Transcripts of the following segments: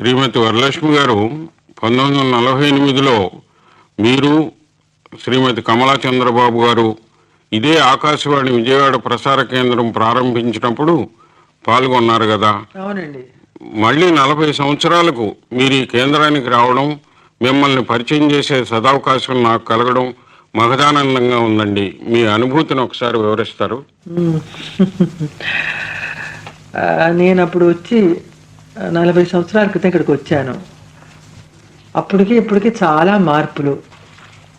శ్రీమతి వరలక్ష్మి గారు పంతొమ్మిది వందల నలభై ఎనిమిదిలో మీరు శ్రీమతి కమలా చంద్రబాబు గారు ఇదే ఆకాశవాణి విజయవాడ ప్రసార కేంద్రం ప్రారంభించినప్పుడు పాల్గొన్నారు కదా. అవునండి. మళ్ళీ నలభై సంవత్సరాలకు మీరు ఈ కేంద్రానికి రావడం మిమ్మల్ని పరిచయం చేసే సదవకాశం నాకు కలగడం మహదానందంగా ఉందండి. మీ అనుభూతిని ఒకసారి వివరిస్తారు. నేను అప్పుడు వచ్చి నలభై సంవత్సరాల క్రితం ఇక్కడికి వచ్చాను. అప్పటికి ఇప్పటికి చాలా మార్పులు.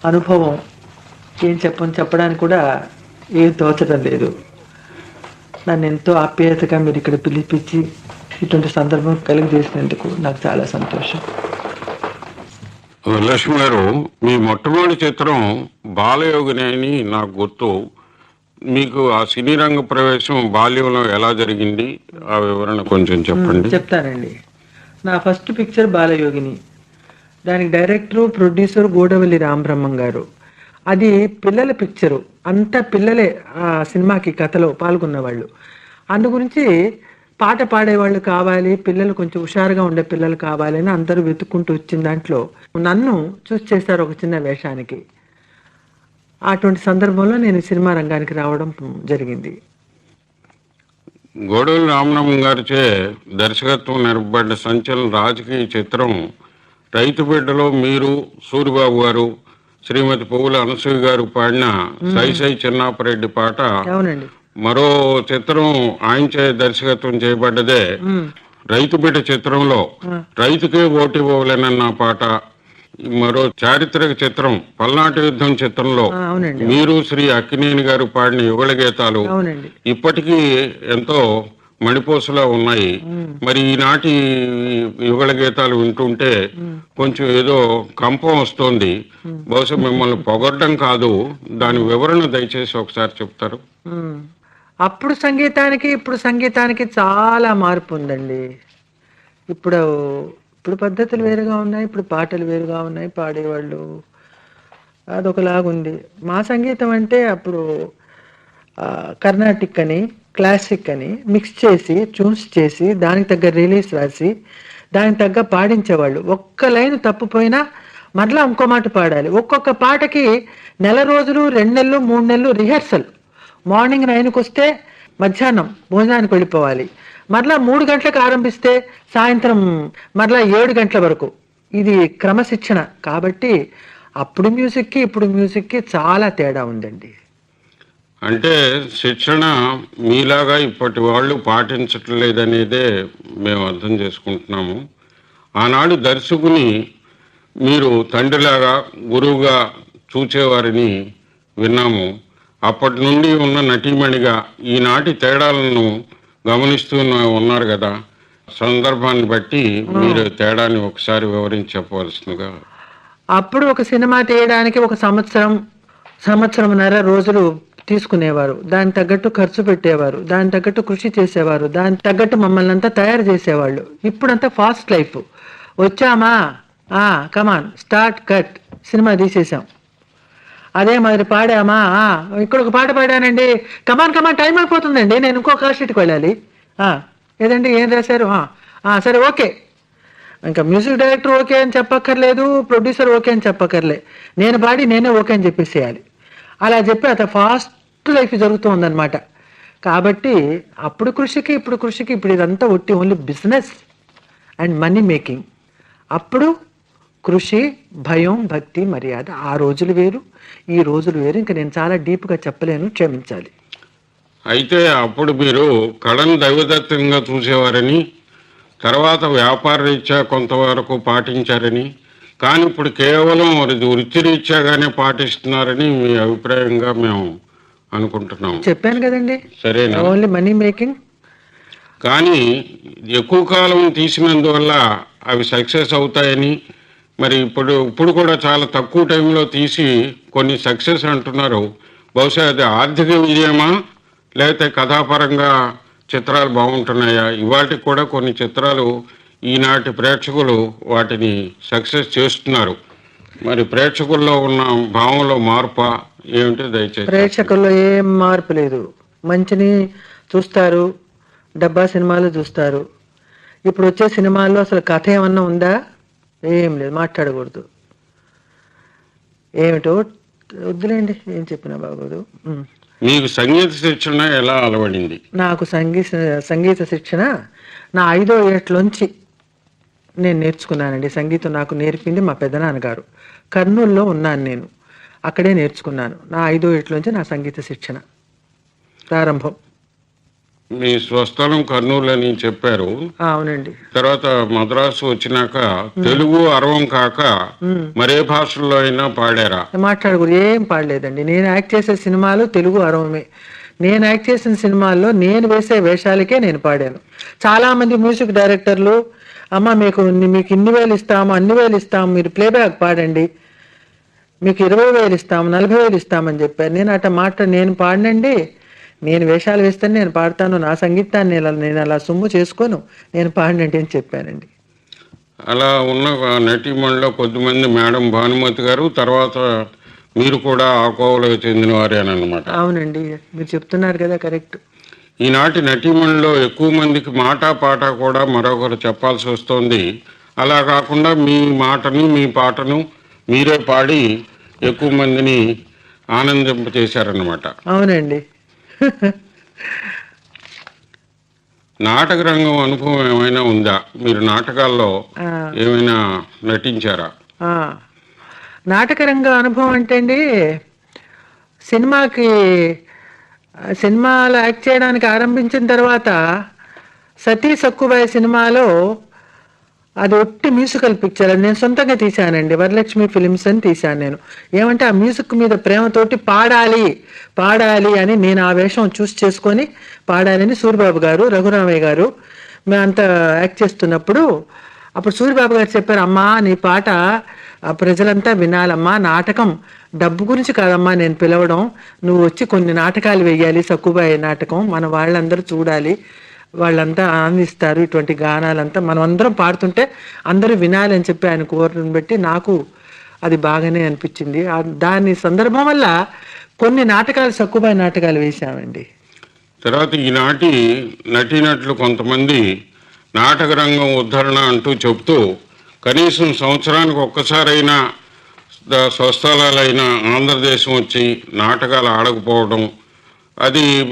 అనుభవం. ఏం చెప్పని చెప్పడానికి కూడా ఏం తోచడం లేదు. నన్ను ఎంతో ఆప్యాయతగా మీరు ఇక్కడ పిలిపించి ఇటువంటి సందర్భం కలిగజేసినందుకు నాకు చాలా సంతోషం. లక్ష్మి గారు మీ మొట్టమొదటి చిత్రం బాలయోగిని అని నాకు గుర్తు. మీకు ఆ సినీ రంగ ప్రవేశం బాల్యంలో ఎలా జరిగింది? ఆ వివరణ కొంచెం చెప్పండి. చెప్తానండి. నా ఫస్ట్ పిక్చర్ బాలయోగిని. దానికి డైరెక్టరు ప్రొడ్యూసర్ గోడవల్లి రామబ్రహ్మం గారు. అది పిల్లల పిక్చరు. అంతా పిల్లలే ఆ సినిమాకి కథలో పాల్గొన్న వాళ్ళు అందు గురించి పాట పాడేవాళ్ళు కావాలి పిల్లలు కొంచెం హుషారుగా ఉండే పిల్లలు కావాలి అని అందరూ వెతుక్కుంటూ వచ్చిన దాంట్లో నన్ను చూస్ చేశారు ఒక చిన్న వేషానికి. అటువంటి సందర్భంలో నేను సినిమా రంగానికి రావడం జరిగింది. గోడూరి రామనామం గారిచే దర్శకత్వం నిర్వబడ్డ సంచలన రాజకీయ చిత్రం రైతు బిడ్డలో మీరు సూరిబాబు గారు శ్రీమతి పువ్వుల అనసూయ గారు పాడిన సై సై చిన్నాపరెడ్డి పాట మరో చిత్రం ఆయన చే దర్శకత్వం చేయబడ్డదే. రైతు బిడ్డ చిత్రంలో రైతుకే ఓటు ఇవ్వలేనన్న పాట మరో చారిత్రక చిత్రం పల్నాటి యుద్ధం చిత్రంలో మీరు శ్రీ అక్కినేని గారు పాడిన యుగళ గీతాలు ఇప్పటికీ ఎంతో మణిపోసులా ఉన్నాయి. మరి ఈనాటి యుగళ గీతాలు వింటుంటే కొంచెం ఏదో కంపం వస్తోంది. బహుశా మిమ్మల్ని పొగడ్డం కాదు దాని వివరణ దయచేసి ఒకసారి చెప్తారు. అప్పుడు సంగీతానికి ఇప్పుడు సంగీతానికి చాలా మార్పు ఉందండి. ఇప్పుడు ఇప్పుడు పద్ధతులు వేరుగా ఉన్నాయి ఇప్పుడు పాటలు వేరుగా ఉన్నాయి పాడేవాళ్ళు. అదొకలాగుంది. మా సంగీతం అంటే అప్పుడు కర్ణాటిక్ అని క్లాసిక్ అని మిక్స్ చేసి చూస్ చేసి దానికి తగ్గ రిలీజ్ రాసి దానికి తగ్గ పాడించేవాళ్ళు. ఒక్క లైన్ తప్పిపోయినా మరలా ఇంకో మాట పాడాలి. ఒక్కొక్క పాటకి నెల రోజులు రెండు నెలలు మూడు నెలలు రిహర్సల్. మార్నింగ్ నైన్కి వస్తే మధ్యాహ్నం భోజనానికి వెళ్ళిపోవాలి. మరలా మూడు గంటలకు ఆరంభిస్తే సాయంత్రం మరలా ఏడు గంటల వరకు. ఇది క్రమశిక్షణ. కాబట్టి అప్పుడు మ్యూజిక్కి ఇప్పుడు మ్యూజిక్కి చాలా తేడా ఉందండి. అంటే శిక్షణ మీలాగా ఇప్పటి వాళ్ళు పాటించటం లేదనేదే మేము అర్థం చేసుకుంటున్నాము. ఆనాడు దర్శకుని మీరు తండ్రిలాగా గురువుగా చూచేవారిని విన్నాము. అప్పటి నుండి ఉన్న నటీమణిగా ఈనాటి తేడాలను గమనిస్తూ ఉన్నారు కదా సందర్భాన్ని బట్టి మీరు తేడాన్ని ఒకసారి వివరించి చెప్పవలసిందిగా అప్పుడు ఒక సినిమా తీయడానికి ఒక సంవత్సరం సంవత్సరంన్నర రోజులు తీసుకునేవారు. దానికి తగ్గట్టు ఖర్చు పెట్టేవారు. దానికి తగ్గట్టు కృషి చేసేవారు. దానికి తగ్గట్టు మమ్మల్ని అంతా తయారు చేసేవాళ్ళు. ఇప్పుడంతా ఫాస్ట్ లైఫ్. వచ్చామా? Come on start cut cinema తీసేసాం అదే మరి పాడామా? ఇక్కడ ఒక పాట పాడానండి. కమాన్ కమాన్ టైం అయిపోతుందండి. నేను ఇంకో కాల్ షీట్కి వెళ్ళాలి. ఏదండి? ఏం రాశారు? సరే ఓకే. ఇంకా మ్యూజిక్ డైరెక్టర్ ఓకే అని చెప్పక్కర్లేదు ప్రొడ్యూసర్ ఓకే అని చెప్పక్కర్లే. నేను పాడి నేనే ఓకే అని చెప్పేసేయాలి. అలా చెప్పి అత ఫాస్ట్ లైఫ్ జరుగుతుందన్నమాట. కాబట్టి అప్పుడు కృషికి ఇప్పుడు కృషికి ఇప్పుడు ఇదంతా ఒట్టి only business and money making అప్పుడు కృషి భయం భక్తి మర్యాద ఆ రోజులు వేరు. ఈ రోజులు వేరు. ఇంకా నేను చాలా డీప్గా చెప్పలేను క్షమించాలి. అయితే అప్పుడు మీరు కళను దైవదత్తంగా చూసేవారని తర్వాత వ్యాపార రీత్యా కొంతవరకు పాటించారని కానీ ఇప్పుడు కేవలం వృత్తిరీత్యాగానే పాటిస్తున్నారని మీ అభిప్రాయంగా మేము అనుకుంటున్నాం చెప్పాను కదండి. సరేనా? Only money making. కానీ ఎక్కువ కాలం తీసినందువల్ల అవి సక్సెస్ అవుతాయని మరి ఇప్పుడు ఇప్పుడు కూడా చాలా తక్కువ టైంలో తీసి కొన్ని సక్సెస్ అంటున్నారు. బహుశా అది ఆర్థిక విజయమా? లేకపోతే కథాపరంగా చిత్రాలు బాగుంటున్నాయా? ఇవాటికి కూడా కొన్ని చిత్రాలు ఈనాటి ప్రేక్షకులు వాటిని సక్సెస్ చేస్తున్నారు. మరి ప్రేక్షకుల్లో ఉన్న భావంలో మార్పా? ఏమిటి దయచేసి? ప్రేక్షకుల్లో ఏం మార్పు లేదు. మంచిని చూస్తారు డబ్బా సినిమాలు చూస్తారు. ఇప్పుడు వచ్చే సినిమాల్లో అసలు కథ ఏమన్నా ఉందా? ఏం లేదు మాట్లాడకూడదు. ఏమిటో వద్దులేండి ఏం చెప్పినా బాగోదు. మీకు సంగీత శిక్షణ ఎలా అలవడింది? నాకు సంగీత సంగీత శిక్షణ నా ఐదో ఏట్లోంచి నేను నేర్చుకున్నానండి. సంగీతం నాకు నేర్పింది మా పెదనాన్నగారు కర్నూలులో ఉన్నాను నేను. అక్కడే నేర్చుకున్నాను. నా ఐదో ఏట్లోంచి నా సంగీత శిక్షణ ప్రారంభం. మీ స్వస్థలం కర్నూలు అని చెప్పారు. అవునండి. తర్వాత మద్రాసు వచ్చినాక తెలుగు అరవం కాక. మరే భాషల్లో అయినా పాడారా? మాట్లాడకూడదు ఏం పాడలేదండి. నేను యాక్ట్ చేసే సినిమాలు తెలుగు అరవమే. నేను యాక్ట్ చేసిన సినిమాల్లో నేను వేసే వేషాలకే నేను పాడాను. చాలా మంది మ్యూజిక్ డైరెక్టర్లు అమ్మ మీకు మీకు ఇన్ని వేలు ఇస్తాము అన్ని వేలు ఇస్తాము మీరు ప్లేబ్యాక్ పాడండి. మీకు ఇరవై వేలు ఇస్తాము నలభై వేలు ఇస్తామని చెప్పారు. నేను అట్ట మాట నేను పాడనండి నేను వేషాలు వేస్తాను నేను పాడతాను నా సంగీతాన్ని నేను నేను అలా సొమ్ము చేసుకోను నేను పాడినండి అని చెప్పానండి. అలా ఉన్న నటీమణిలో కొద్దిమంది మేడం భానుమతి గారు తర్వాత మీరు కూడా ఆ కోవలకు చెందిన వారేనమాట అవునండి మీరు చెప్తున్నారు కదా కరెక్ట్. ఈనాటి నటీమణిలో ఎక్కువ మందికి మాట పాట కూడా మరొకరు చెప్పాల్సి వస్తుంది. అలా కాకుండా మీ మాటను మీ పాటను మీరే పాడి ఎక్కువ మందిని ఆనందింపచేశారనమాట అవునండి. నాటక రంగం అనుభవం ఏమైనా ఉందా? మీరు నాటకాల్లో ఏమైనా నటించారా? ఆ. నాటకరంగ అనుభవం అంటే అండి సినిమాకి సినిమాలో యాక్ట్ చేయడానికి ఆరంభించిన తర్వాత సతీ సక్కుబాయి సినిమాలో అది ఒట్టి మ్యూజికల్ పిక్చర్ అది నేను సొంతంగా తీశానండి. వరలక్ష్మి ఫిలిమ్స్ అని తీశాను నేను. ఏమంటే ఆ మ్యూజిక్ మీద ప్రేమతోటి పాడాలి పాడాలి అని నేను ఆ వేషం చూస్ చేసుకొని పాడాలని సూర్యబాబు గారు రఘురామయ్య గారు మేమంతా యాక్ట్ చేస్తున్నప్పుడు అప్పుడు సూర్యబాబు గారు చెప్పారు అమ్మా నీ పాట ప్రజలంతా వినాలమ్మా. నాటకం డబ్బు గురించి కాదమ్మా. నేను పిలవడం. నువ్వు వచ్చి కొన్ని నాటకాలు వేయాలి. సక్కుబాయి నాటకం మన వాళ్ళందరూ చూడాలి. వాళ్ళంతా ఆనందిస్తారు. ఇటువంటి గానాలంతా మనం అందరం పాడుతుంటే అందరూ వినాలని చెప్పి ఆయన కోరడం బట్టి నాకు అది బాగానే అనిపించింది. దాని సందర్భం వల్ల కొన్ని నాటకాలు సక్కుబాయి నాటకాలు వేశామండి. తర్వాత ఈనాటి నటీనటులు కొంతమంది నాటక రంగం ఉద్ధరణ అంటూ చెప్తూ కనీసం సంవత్సరానికి ఒక్కసారైనా స్వస్థలాలైన ఆంధ్రదేశం వచ్చి నాటకాలు ఆడకపోవడం అది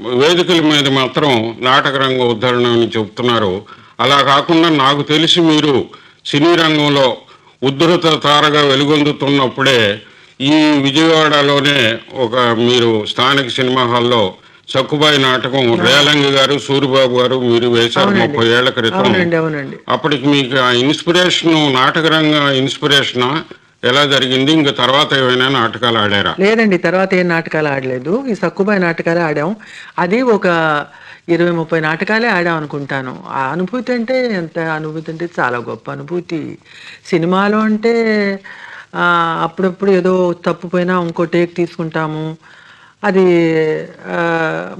వేదికల మీద మాత్రం నాటక రంగం ఉద్ధరణ అని చెప్తున్నారు. అలా కాకుండా నాకు తెలిసి మీరు సినీ రంగంలో ఉద్ధృత తారగా వెలుగొందుతున్నప్పుడే ఈ విజయవాడలోనే ఒక మీరు స్థానిక సినిమా హాల్లో సక్కుబాయి నాటకం రేలంగి గారు సూరిబాబు గారు మీరు వేశారు. ముప్పై ఏళ్ళ క్రితం. అప్పటికి మీకు ఆ ఇన్స్పిరేషన్ నాటక రంగ ఇన్స్పిరేషన్? ఎలా జరిగింది? ఇంకా తర్వాత ఏమైనా నాటకాలు ఆడారా? లేదండి తర్వాత ఏం నాటకాలు ఆడలేదు. ఈ సక్కుబాయి నాటకాలే ఆడాం అది ఒక ఇరవై ముప్పై నాటకాలే ఆడాం అనుకుంటాను. ఆ అనుభూతి అంటే ఎంత అనుభూతి అంటే చాలా గొప్ప అనుభూతి. సినిమాలో అంటే అప్పుడప్పుడు ఏదో తప్పుపోయినా ఇంకో టేక్ తీసుకుంటాము. అది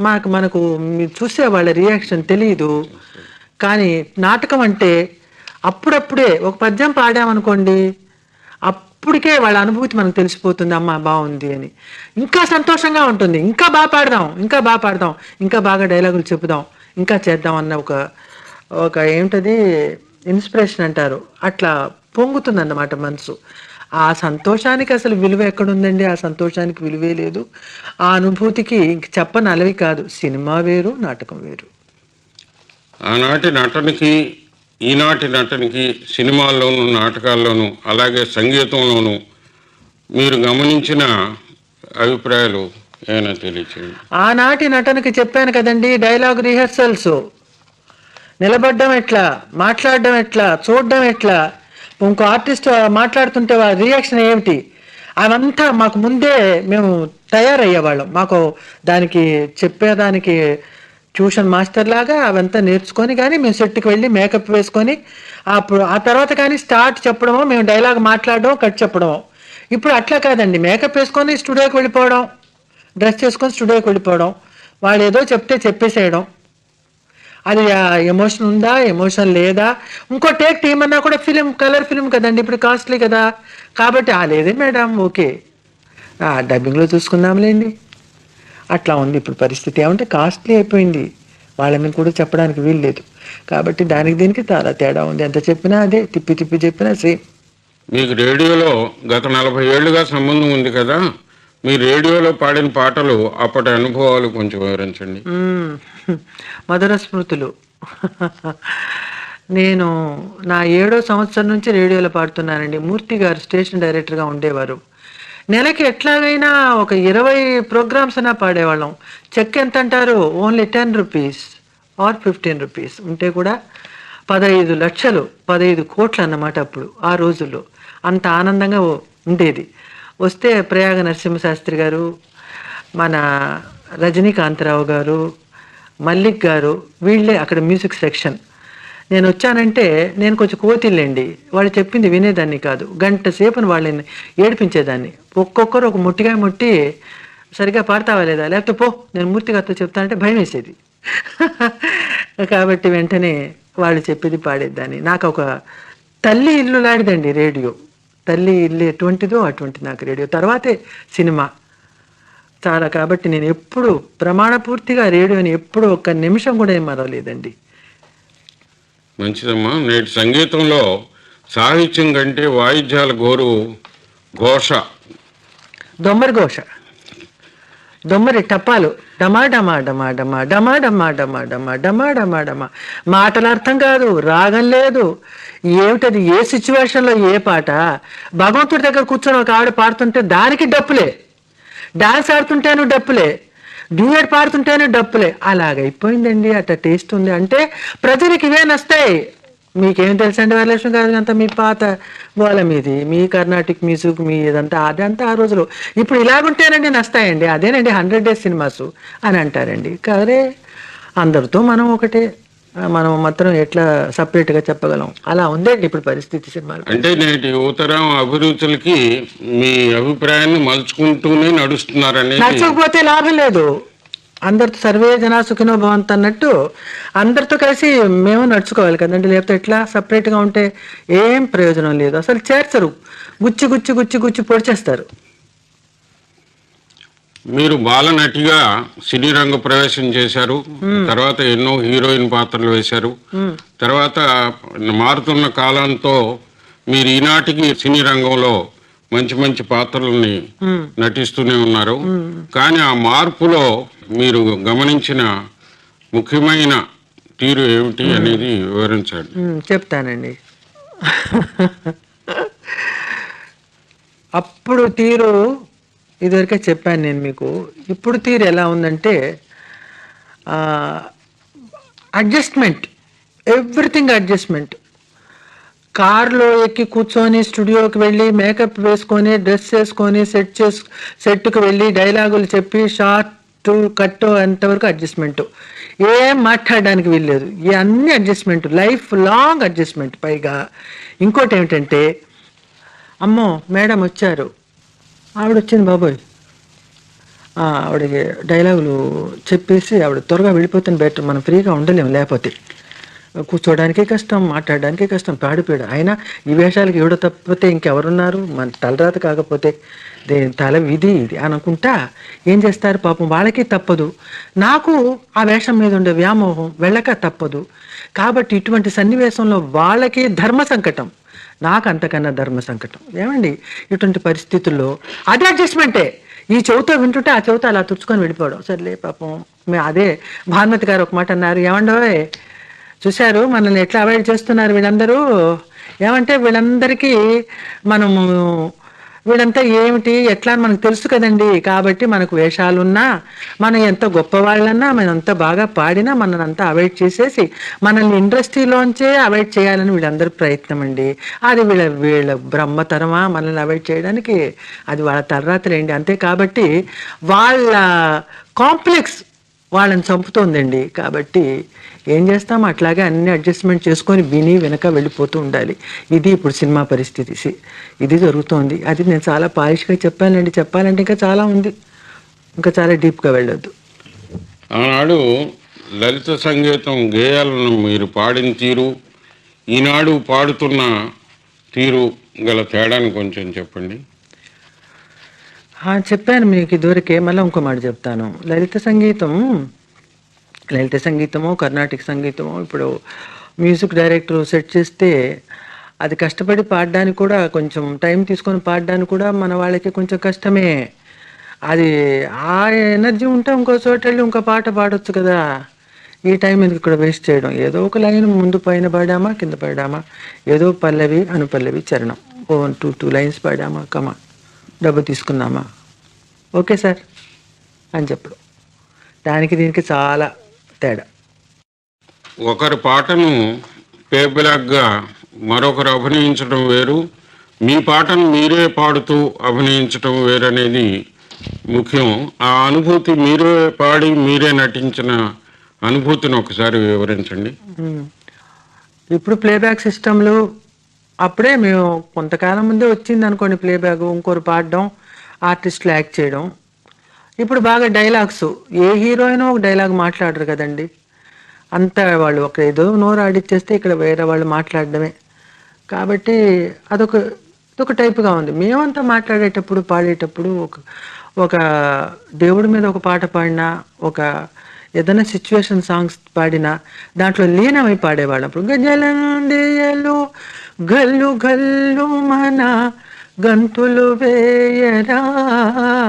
మాకు మనకు మీరు చూసే వాళ్ళ రియాక్షన్ తెలియదు కానీ నాటకం అంటే అప్పుడప్పుడే ఒక పద్యం పాడామనుకోండి అప్పటికే వాళ్ళ అనుభూతి మనకు తెలిసిపోతుంది అమ్మ బాగుంది అని. ఇంకా సంతోషంగా ఉంటుంది. ఇంకా బాగా పాడదాం ఇంకా బాగా పాడదాం ఇంకా బాగా డైలాగులు చెప్పుదాం ఇంకా చేద్దాం అన్న ఒక ఒక ఏమిటది ఇన్స్పిరేషన్ అంటారు. అట్లా పొంగుతుంది అన్నమాట మనసు. ఆ సంతోషానికి అసలు విలువ ఎక్కడుందండి? ఆ సంతోషానికి విలువే లేదు. ఆ అనుభూతికి ఇంక చెప్పని అలవి కాదు. సినిమా వేరు నాటకం వేరు. ఆనాటి నటనకి ఈనాటి నటనకి సినిమాల్లోనూ నాటకాల్లోనూ అలాగే సంగీతంలోనూ మీరు గమనించిన అభిప్రాయాలు ఏమైనా తెలియచేయండి? ఆనాటి నటనకి చెప్పాను కదండి డైలాగ్ రిహర్సల్స్. నిలబడ్డం ఎట్లా? మాట్లాడడం ఎట్లా? చూడడం ఎట్లా? ఇంకో ఆర్టిస్ట్ మాట్లాడుతుంటే వారి రియాక్షన్ ఏమిటి? అవంతా మాకు ముందే మేము తయారయ్యేవాళ్ళం. మాకు దానికి చెప్పేదానికి ట్యూషన్ మాస్టర్ లాగా అవంతా నేర్చుకొని కానీ మేము సెట్కి వెళ్ళి మేకప్ వేసుకొని అప్పుడు ఆ తర్వాత కానీ స్టార్ట్ చెప్పడమో మేము డైలాగ్ మాట్లాడడం కట్ చెప్పడమో. ఇప్పుడు అట్లా కాదండి. మేకప్ వేసుకొని స్టూడియోకి వెళ్ళిపోవడం డ్రెస్ చేసుకొని స్టూడియోకి వెళ్ళిపోవడం వాడు ఏదో చెప్తే చెప్పేసేయడం. అది ఎమోషన్ ఉందా ఎమోషన్ లేదా? ఇంకో టేక్ తీయమన్నా కూడా ఫిలిం కలర్ ఫిలిం కదండి. ఇప్పుడు కాస్ట్లీ కదా. కాబట్టి ఆ లేదే మేడం ఓకే. డబ్బింగ్లో చూసుకుందాంలేండి. అట్లా ఉంది. ఇప్పుడు పరిస్థితి ఏమంటే కాస్ట్లీ అయిపోయింది. వాళ్ళని కూడా చెప్పడానికి వీలు లేదు. కాబట్టి దానికి దీనికి చాలా తేడా ఉంది. ఎంత చెప్పినా అదే తిప్పి తిప్పి చెప్పినా సేమ్. మీకు రేడియోలో గత నలభై ఏళ్ళుగా సంబంధం ఉంది కదా? మీ రేడియోలో పాడిన పాటలు అప్పటి అనుభవాలు కొంచెం వివరించండి. మధుర స్మృతులు. నేను నా ఏడో సంవత్సరం నుంచి రేడియోలో పాడుతున్నానండి. మూర్తి గారు స్టేషన్ డైరెక్టర్గా ఉండేవారు. నెలకి ఎట్లాగైనా ఒక ఇరవై ప్రోగ్రామ్స్ అయినా పాడేవాళ్ళం. చెక్ ఎంత అంటారు only ten rupees or fifteen rupees. ఉంటే కూడా పదహైదు లక్షలు పదహైదు కోట్లు అన్నమాట అప్పుడు ఆ రోజుల్లో. అంత ఆనందంగా ఉండేది. వస్తే ప్రయాగ నరసింహశాస్త్రి గారు మన రజనీకాంతరావు గారు మల్లిక్ గారు వీళ్ళే అక్కడ మ్యూజిక్ సెక్షన్. నేను వచ్చానంటే నేను కొంచెం కోతిల్లండి. వాళ్ళు చెప్పింది వినేదాన్ని కాదు. గంట సేపుని వాళ్ళని ఏడిపించేదాన్ని. ఒక్కొక్కరు ఒక ముట్టిగా ముట్టి సరిగా పాడతావా లేదా? లేకపోతే పో నేను మూర్తి చెప్తానంటే భయం వేసేది కాబట్టి వెంటనే వాళ్ళు చెప్పేది పాడేద్దాన్ని. నాకు ఒక తల్లి ఇల్లు లాడిదండి రేడియో. తల్లి ఇల్లు ఎటువంటిదో అటువంటి నాకు రేడియో. తర్వాతే సినిమా. చాలా కాబట్టి నేను ఎప్పుడు ప్రమాణపూర్తిగా రేడియోని ఎప్పుడు ఒక్క నిమిషం కూడా ఏం మరవలేదండి. మంచిదమ్మా నేటి సంగీతంలో సాహిత్యం కంటే వాయిద్యాల గోరు ఘోష దొమ్మరి ఘోష దొమ్మరి టపాలు డమా డమా డమా డమా డమా డమా డమా డమా డమా డమా డమా మాటలు అర్థం కాదు రాగం లేదు ఏమిటది ఏ సిచ్యువేషన్లో ఏ పాట భగవంతుడి దగ్గర కూర్చొని ఒక ఆవిడ పాడుతుంటే దానికి డప్పులే డాన్స్ ఆడుతుంటేను డప్పులే డ్యూయట్ పాడుతుంటేనే డప్పులే. అలాగైపోయిందండి అట్ట టేస్ట్ ఉంది. అంటే ప్రజలకు ఇవే నస్తాయి మీకేం తెలుసండి వరలక్ష్మి గారు అంతా మీ పాత గోల మీది మీ కర్ణాటిక్ మ్యూజిక్ మీ ఇదంతా అదంతా ఆ రోజులు. ఇప్పుడు ఇలాగుంటేనండి నస్తాయండి అదేనండి హండ్రెడ్ డేస్ సినిమాస్ అని అంటారండి. కదరే అందరితో మనం ఒకటే. మనం మాత్రం ఎట్లా సపరేట్గా చెప్పగలం? అలా ఉందండి ఇప్పుడు పరిస్థితి సినిమాలు. అంటే నేటి యువతరం అభిరుచులకి మీ అభిప్రాయాన్ని మలుచుకుంటూనే నడుస్తున్నారనేది. నచ్చకపోతే లాభం లేదు. అందరితో సర్వే జనా సుఖినో భవంత్ అన్నట్టు అందరితో కలిసి మేము నడుచుకోవాలి కదండి. లేకపోతే ఎట్లా సపరేట్గా ఉంటే ఏం ప్రయోజనం లేదు. అసలు చేర్చరు. గుచ్చి గుచ్చి గుచ్చి గుచ్చి పొడిచేస్తారు. మీరు బాలనటిగా సినీ రంగ ప్రవేశం చేశారు. తర్వాత ఎన్నో హీరోయిన్ పాత్రలు వేశారు. తర్వాత మారుతున్న కాలంతో మీరు ఈనాటికి సినీ రంగంలో మంచి మంచి పాత్రలని. నటిస్తూనే ఉన్నారు. కానీ ఆ మార్పులో మీరు గమనించిన ముఖ్యమైన తీరు ఏమిటి అనేది వివరించండి. చెప్తానండి. అప్పుడు తీరు ఇదివరకే చెప్పాను నేను మీకు ఇప్పుడు తీరు ఎలా ఉందంటే అడ్జస్ట్మెంట్ ఎవ్రీథింగ్ అడ్జస్ట్మెంట్. కార్లో ఎక్కి కూర్చొని స్టూడియోకి వెళ్ళి మేకప్ వేసుకొని డ్రెస్ వేసుకొని సెట్ చేసు సెట్కి వెళ్ళి డైలాగులు చెప్పి షార్ట్ కట్ అంతవరకు అడ్జస్ట్మెంట్. ఏం మాట్లాడడానికి వీల్లేదు. ఈ అన్ని అడ్జస్ట్మెంట్ లైఫ్ లాంగ్ అడ్జస్ట్మెంట్. పైగా ఇంకోటి ఏమిటంటే అమ్మో మేడం వచ్చారు. ఆవిడ వచ్చింది బాబోయ్ ఆవిడకి డైలాగులు చెప్పేసి ఆవిడ త్వరగా వెళ్ళిపోతాను బెటర్ మనం ఫ్రీగా ఉండలేము లేకపోతే. కూర్చోడానికి కష్టం మాట్లాడడానికి కష్టం పాడిపోయాడు అయినా ఈ వేషాలకి ఎవడో తప్పితే ఇంకెవరున్నారు? మన తలరాత కాకపోతే దేని తల విధి ఇది అనుకుంటా ఏం చేస్తారు పాపం? వాళ్ళకి తప్పదు. నాకు ఆ వేషం మీద ఉండే వ్యామోహం వెళ్ళక తప్పదు. కాబట్టి ఇటువంటి సన్నివేశంలో వాళ్ళకి ధర్మ సంకటం. నాకు అంతకన్నా ధర్మ సంకటం. ఏమండి? ఇటువంటి పరిస్థితుల్లో అదే అడ్జస్ట్మెంటే. ఈ చెవితో వింటుంటే ఆ చెవితో అలా తుడుచుకొని వెళ్ళిపోవడం. సర్లే పాపం. మే అదే భానుమతి గారు ఒక మాట అన్నారు. ఏమండవే చూశారు? మనల్ని ఎట్లా అవాయిడ్ చేస్తున్నారు వీళ్ళందరూ? ఏమంటే వీళ్ళందరికీ మనము వీళ్ళంతా ఏమిటి? ఎట్లా అని మనకు తెలుసు కదండి. కాబట్టి మనకు వేషాలున్నా మనం ఎంత గొప్పవాళ్ళన్నా మనం ఎంత బాగా పాడినా మనల్ని అంతా అవాయిడ్ చేసేసి మనల్ని ఇండస్ట్రీలోంచే అవాయిడ్ చేయాలని వీళ్ళందరి ప్రయత్నం అండి. అది వీళ్ళ వీళ్ళ బ్రహ్మతరమా మనల్ని అవాయిడ్ చేయడానికి అది వాళ్ళ తర్వాతలేండి. అంతే కాబట్టి వాళ్ళ కాంప్లెక్స్ వాళ్ళని చంపుతోందండి. కాబట్టి ఏం చేస్తాం? అట్లాగే అన్ని అడ్జస్ట్మెంట్ చేసుకొని విని వెనక వెళ్ళిపోతూ ఉండాలి. ఇది ఇప్పుడు సినిమా పరిస్థితి. ఇది జరుగుతోంది. అది నేను చాలా పాలిష్గా చెప్పానండి. చెప్పాలంటే ఇంకా చాలా ఉంది. ఇంకా చాలా డీప్గా వెళ్ళొద్దు. ఆనాడు లలిత సంగీతం గేయాలను మీరు పాడిన తీరు ఈనాడు పాడుతున్న తీరు గల తేడాను కొంచెం చెప్పండి. చెప్పాను మీకు ఇదివరకే మళ్ళీ ఇంకో మాట చెప్తాను. లలిత సంగీతం లలిత సంగీతమో కర్ణాటక సంగీతమో ఇప్పుడు మ్యూజిక్ డైరెక్టర్ సెట్ చేస్తే అది కష్టపడి పాడడానికి కూడా కొంచెం టైం తీసుకొని పాడడానికి కూడా మన వాళ్ళకి కొంచెం కష్టమే. అది ఆ ఎనర్జీ ఉంటే ఇంకో చోట వెళ్ళి ఇంకో పాట పాడొచ్చు కదా. ఈ టైం ఎందుకు ఇక్కడ వేస్ట్ చేయడం? ఏదో ఒక లైన్ ముందు పైన పాడామా కింద పాడామా? ఏదో పల్లవి అనుపల్లవి చరణం. ఓ టూ టూ లైన్స్ పాడామా? కమా డబ్బు తీసుకున్నామా? Okay sir. అని చెప్పడం. దానికి దీనికి చాలా తేడా. ఒకరి పాటను పేబ్లాక్గా మరొకరు అభినయించడం వేరు మీ పాటను మీరే పాడుతూ అభినయించడం వేరనేది ముఖ్యం. ఆ అనుభూతి మీరే పాడి మీరే నటించిన అనుభూతిని ఒకసారి వివరించండి. ఇప్పుడు ప్లేబ్యాక్ సిస్టంలు అప్పుడే మేము కొంతకాలం ముందే వచ్చింది అనుకోండి ప్లేబ్యాగ్ ఇంకోరు పాడడం ఆర్టిస్టులు యాక్ట్ చేయడం. ఇప్పుడు బాగా డైలాగ్స్ ఏ హీరోయిన్ ఒక డైలాగ్ మాట్లాడరు కదండి. అంతా వాళ్ళు ఒక ఏదో నోరు ఆడిచ్చేస్తే ఇక్కడ వేరే వాళ్ళు మాట్లాడడమే. కాబట్టి అదొక అదొక టైప్గా ఉంది. మేమంతా మాట్లాడేటప్పుడు పాడేటప్పుడు ఒక ఒక దేవుడి మీద ఒక పాట పాడినా ఒక ఏదైనా సిచ్యువేషన్ సాంగ్స్ పాడినా దాంట్లో లీనమై పాడేవాళ్ళం. అప్పుడు గజలందేయలు గల్లు గల్లు మన గంతులు వేయరా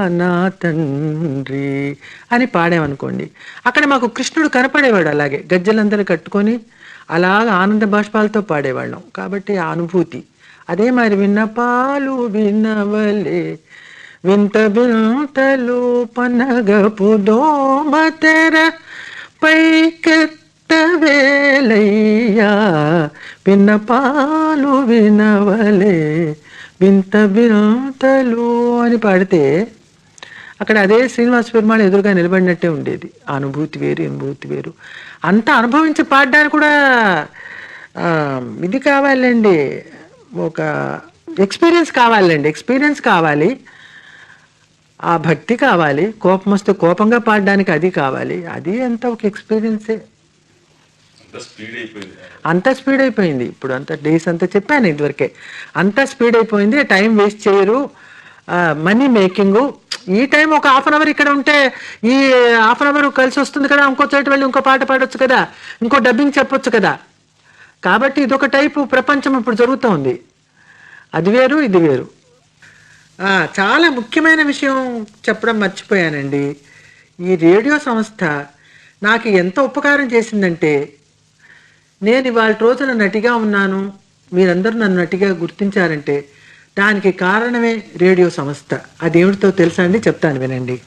నా తండ్రి అని పాడామనుకోండి. అక్కడ మాకు కృష్ణుడు కనపడేవాడు అలాగే. గజ్జలందరూ కట్టుకొని అలాగ ఆనంద బాష్పాలతో పాడేవాళ్ళం. కాబట్టి ఆ అనుభూతి. అదే మరి విన్నపాలు వినవలే. వింత వింతలు పనగపు దోమతెర పైకెత్త వేలయ్యా విన్నపాలు వినవలే వింత వింతలు అని పాడితే అక్కడ అదే శ్రీనివాస పెరుమాళ్ ఎదురుగా నిలబడినట్టే ఉండేది. అనుభూతి వేరు అనుభూతి వేరు. అంతా అనుభవించి పాడడానికి కూడా ఇది కావాలండి. ఒక ఎక్స్పీరియన్స్ కావాలండి. ఎక్స్పీరియన్స్ కావాలి. ఆ భక్తి కావాలి. కోపం వస్తే కోపంగా పాడడానికి అది కావాలి. అది అంత ఒక ఎక్స్పీరియన్సే. అంత స్పీడ్ అయిపోయింది ఇప్పుడు అంత డేస్ అంతా చెప్పాను ఇదివరకే. అంత స్పీడ్ అయిపోయింది టైం వేస్ట్ చేయరు. Money making. ఈ టైం ఒక హాఫ్ అన్ అవర్ ఇక్కడ ఉంటే ఈ హాఫ్ అన్ అవర్ కలిసి వస్తుంది కదా ఇంకో చోట వెళ్ళి ఇంకో పాట పాడొచ్చు కదా ఇంకో డబ్బింగ్ చెప్పొచ్చు కదా. కాబట్టి ఇదొక టైపు ప్రపంచం ఇప్పుడు జరుగుతూ ఉంది అది వేరు ఇది వేరు. చాలా ముఖ్యమైన విషయం చెప్పడం మర్చిపోయానండి. ఈ రేడియో సంస్థ నాకు ఎంత ఉపకారం చేసిందంటే నేను ఇవాళ రోజున నటిగా ఉన్నాను. మీరందరూ నన్ను నటిగా గుర్తించారంటే దానికి కారణమే రేడియో సంస్థ. అదేమిటితో తెలుసా అండి? చెప్తాను వినండి.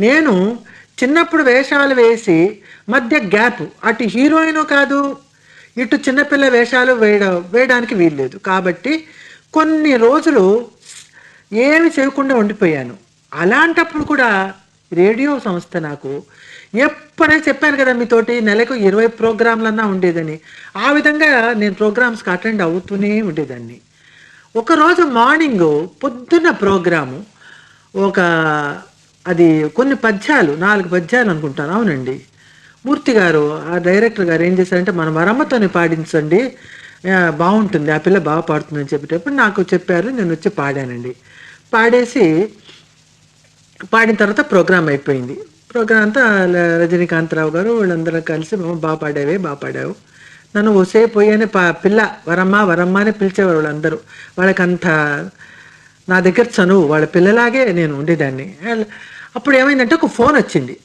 నేను చిన్నప్పుడు వేషాలు వేసి మధ్య గ్యాప్ అటు హీరోయిన్ కాదు ఇటు చిన్నపిల్ల వేషాలు వేయడం వేయడానికి వీల్లేదు. కాబట్టి కొన్ని రోజులు ఏమి చేయకుండా ఉండిపోయాను. అలాంటప్పుడు కూడా రేడియో సంస్థ నాకు ఎప్పుడైనా చెప్పాను కదా మీతోటి నెలకు ఇరవై ప్రోగ్రాంలన్నా ఉండేదని. ఆ విధంగా నేను ప్రోగ్రామ్స్కి అటెండ్ అవుతూనే ఉండేదాన్ని. ఒకరోజు మార్నింగ్ పొద్దున్న ప్రోగ్రాము ఒక అది కొన్ని పద్యాలు నాలుగు పద్యాలు అనుకుంటాను. అవునండి. మూర్తి గారు ఆ డైరెక్టర్ గారు ఏం చేశారంటే మన వరమ్మతోనే పాడించండి బాగుంటుంది. ఆ పిల్ల బాగా పాడుతుందని చెప్పేటప్పుడు నాకు చెప్పారు. నేను వచ్చి పాడానండి. పాడేసి పాడిన తర్వాత ప్రోగ్రామ్ అయిపోయింది. ప్రోగ్రామ్ అంతా ల- రజనీకాంతరావు గారు వీళ్ళందరూ కలిసి "అమ్మ, బాగా పాడావే బాగా పాడావు నన్ను ఒసే పోయానే పా పిల్ల వరమ్మ వరమ్మ అని పిలిచేవారు వాళ్ళందరూ. వాళ్ళకంత నా దగ్గర చనువు వాళ్ళ పిల్లలాగే నేను ఉండేదాన్ని. అప్పుడు ఏమైందంటే ఒక ఫోన్ వచ్చింది.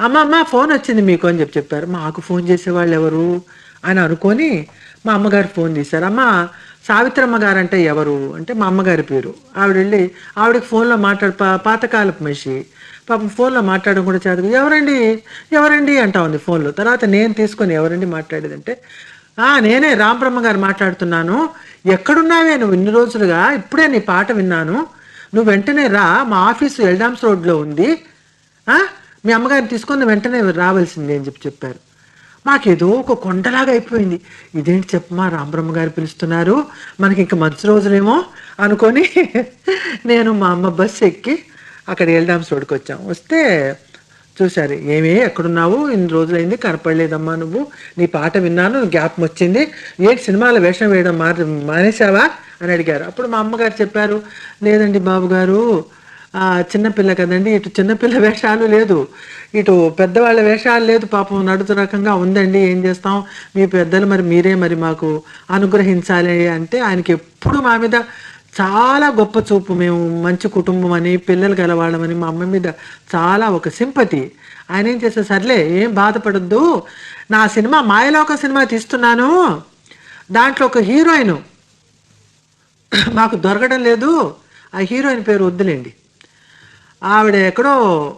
అమ్మ అమ్మ ఫోన్ వచ్చింది మీకు అని చెప్పి చెప్పారు. మాకు ఫోన్ చేసేవాళ్ళు ఎవరు? అని అనుకొని మా అమ్మగారు ఫోన్ చేశారు అమ్మ సావిత్రమ్మ గారు అంటే ఎవరు? అంటే మా అమ్మగారి పేరు. ఆవిడ వెళ్ళి ఆవిడకి ఫోన్లో మాట్లాడు పాతకాలపు మనిషి. పాపం ఫోన్లో మాట్లాడడం కూడా చదువు ఎవరండి? ఎవరండి అంటా ఉంది ఫోన్లో. తర్వాత నేను తీసుకొని ఎవరండి మాట్లాడేదంటే అంటే నేనే రామబ్రహ్మ గారు మాట్లాడుతున్నాను. ఎక్కడున్నావే నువ్వు ఇన్ని రోజులుగా? ఇప్పుడే నీ పాట విన్నాను. నువ్వు వెంటనే రా మా ఆఫీసు ఎల్డామ్స్ రోడ్లో ఉంది. మీ అమ్మగారిని తీసుకొని వెంటనే రావాల్సిందే అని చెప్పి చెప్పారు. మాకేదో ఒక కొండలాగా అయిపోయింది. ఇదేంటి చెప్పమా రామబ్రహ్మ గారు పిలుస్తున్నారు? మనకి ఇంకా మంచి రోజులేమో అనుకొని నేను మా అమ్మ బస్సు ఎక్కి అక్కడ ఎల్డామ్స్ రోడ్కి వచ్చాం వస్తే చూశారు ఏమి ఎక్కడున్నావు? ఇన్ని రోజులైంది కనపడలేదమ్మా నువ్వు. నీ పాట విన్నాను జ్ఞాపం వచ్చింది ఏంటి సినిమాల వేషం వేయడం మారి మానేశావా? అని అడిగారు. అప్పుడు మా అమ్మగారు చెప్పారు లేదండి బాబు గారు చిన్నపిల్ల కదండి ఇటు చిన్నపిల్ల వేషాలు లేదు. ఇటు పెద్దవాళ్ళ వేషాలు లేదు పాపం నడుతు రకంగా ఉందండి ఏం చేస్తాం? మీ పెద్దలు మరి మీరే మరి మాకు అనుగ్రహించాలి అంటే ఆయనకి ఎప్పుడు మా మీద చాలా గొప్ప చూపు. మేము మంచి కుటుంబం అని పిల్లలు గలవాళ్ళమని మా అమ్మ మీద చాలా ఒక సింపతి. ఆయన ఏం చేస్తారు సర్లే ఏం బాధపడద్దు. నా సినిమా మాయలోక సినిమా తీస్తున్నాను. దాంట్లో ఒక హీరోయిన్. మాకు దొరకడం లేదు. ఆ హీరోయిన్ పేరు వద్దులేండి. ఆవిడ ఎక్కడో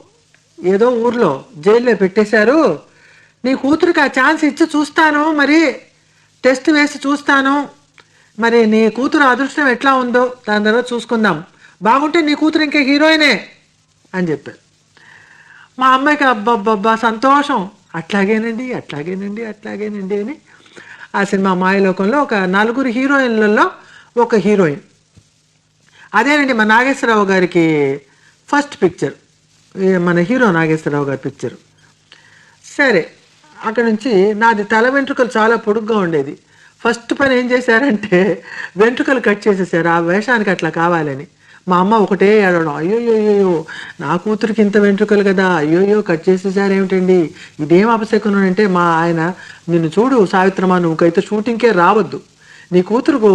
ఏదో ఊర్లో జైల్లో పెట్టేశారు. నీ కూతురికి ఆ ఛాన్స్ ఇచ్చి చూస్తాను మరి. టెస్ట్ వేసి చూస్తాను. మరి నీ కూతురు అదృష్టం ఎట్లా ఉందో దాని తర్వాత చూసుకుందాం. బాగుంటే నీ కూతురు ఇంకా హీరోయినే అని చెప్పారు. మా అమ్మాయికి అబ్బబ్బబ్బా సంతోషం. అట్లాగేనండి అట్లాగేనండి అట్లాగేనండి అని ఆ సినిమా మాయలోకంలో ఒక నలుగురు హీరోయిన్లలో ఒక హీరోయిన్. అదేనండి మా నాగేశ్వరరావు గారికి ఫస్ట్ పిక్చర్. మన హీరో నాగేశ్వరరావు గారి పిక్చర్. సరే అక్కడ నుంచి నాది తల వెంట్రుకలు చాలా పొడుగ్గా ఉండేది. ఫస్ట్ పని ఏం చేశారంటే వెంట్రుకలు కట్ చేసేసారు. ఆ వేషానికి అట్లా కావాలని. మా అమ్మ ఒకటే ఏడవడం అయ్యోయ్యోయ్యో నా కూతురికి ఇంత వెంట్రుకలు కదా అయ్యోయ్యో కట్ చేసేసారు ఏమిటండి? ఇదేం అపశకునం అంటే మా ఆయన నిన్ను చూడు సావిత్రమా నువ్వుకైతే షూటింగ్కే రావద్దు. నీ కూతురుకు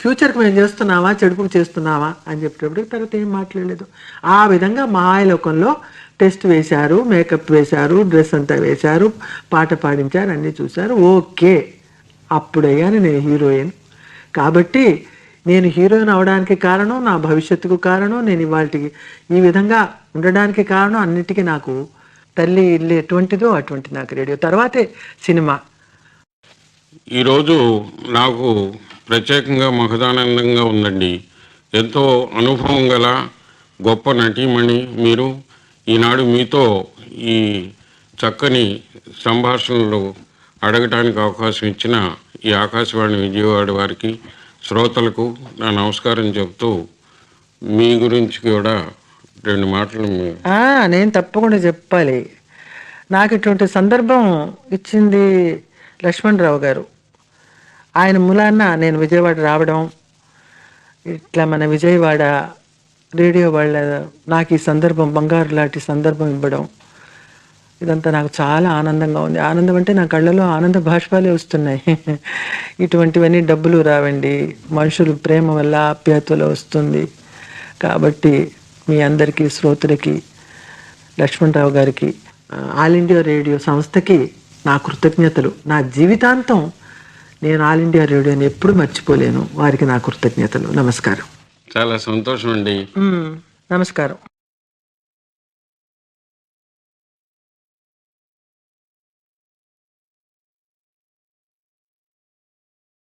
ఫ్యూచర్కి మేము చేస్తున్నావా చెడుపుకు చేస్తున్నావా అని చెప్పేటప్పటికి తర్వాత ఏం మాట్లాడలేదు. ఆ విధంగా మాయలోకంలో టెస్ట్ వేశారు మేకప్ వేశారు డ్రెస్ అంతా వేశారు పాట పాడించారు అన్నీ చూశారు. ఓకే. అప్పుడయ్యాను నేను హీరోయిన్. కాబట్టి నేను హీరోయిన్ అవడానికి కారణం నా భవిష్యత్తుకు కారణం నేను ఇవాళకి ఈ విధంగా ఉండడానికి కారణం అన్నిటికీ నాకు తల్లి ఇల్లు ఎటువంటిదో అటువంటి నాకు రేడియో తర్వాతే సినిమా. ఈరోజు నాకు ప్రత్యేకంగా మహదానందంగా ఉందండి. ఎంతో అనుభవం గల గొప్ప నటీమణి మీరు. ఈనాడు మీతో ఈ చక్కని సంభాషణలు అడగటానికి అవకాశం ఇచ్చిన ఈ ఆకాశవాణి విజయవాడ వారికి శ్రోతలకు నా నమస్కారం చెప్తూ మీ గురించి కూడా రెండు మాటలు నేను తప్పకుండా చెప్పాలి. నాకు ఇటువంటి సందర్భం ఇచ్చింది లక్ష్మణరావు గారు. ఆయన మూలాన్న నేను విజయవాడ రావడం ఇట్లా మన విజయవాడ రేడియో వాళ్ళ నాకు ఈ సందర్భం బంగారు లాంటి సందర్భం ఇవ్వడం ఇదంతా నాకు చాలా ఆనందంగా ఉంది. ఆనందం అంటే నా కళ్ళలో ఆనంద బాష్పాలే వస్తున్నాయి. ఇటువంటివన్నీ డబ్బులు రావండి. మనుషులు ప్రేమ వల్ల ఆప్యాయతలో వస్తుంది. కాబట్టి మీ అందరికీ శ్రోతలకి లక్ష్మణరావు గారికి ఆల్ ఇండియా రేడియో సంస్థకి నా కృతజ్ఞతలు. నా జీవితాంతం నేను ఆల్ ఇండియా రేడియోని ఎప్పుడు మర్చిపోలేను. వారికి నా కృతజ్ఞతలు. నమస్కారం. చాలా సంతోషం అండి. నమస్కారం.